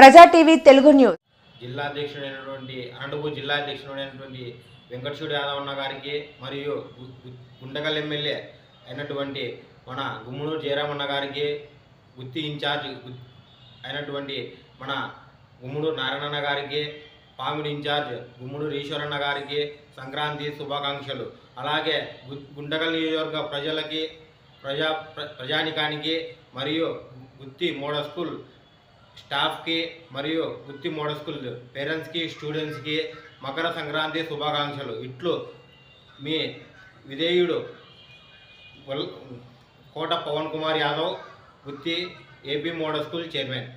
ప్రజా TV Telugu news. జిల్లా అధ్యక్షుడైనటువంటి అనంతపూర్ జిల్లా అధ్యక్షుడైనటువంటి వెంకటశివుడు యాదవన్న గారికి మరియు గుండగల్ ఎమ్మెల్యే అయినటువంటి మన గుమ్మనూరు జయరామన్న గారికి గుత్తి ఇన్ఛార్జ్ అయినటువంటి మన గుమ్మనూరు నారాయణన్న గారికి పామిడి ఇన్ఛార్జ్ గుమ్మనూరు ఈశ్వరన్న గారికి సంక్రాంతి శుభాకాంక్షలు. అలాగే గు- నియోజకవర్గ ప్రజలకి ప్రజా ప్రజానికానికి మరియు గుత్తి మోడల్ స్కూల్ స్టాఫ్కి మరియు గుత్తి మోడల్ స్కూల్ పేరెంట్స్కి స్టూడెంట్స్కి మకర సంక్రాంతి శుభాకాంక్షలు. ఇట్లు మీ విధేయుడు Kota Pavan Kumar Yadav Gutti AP model school chairman.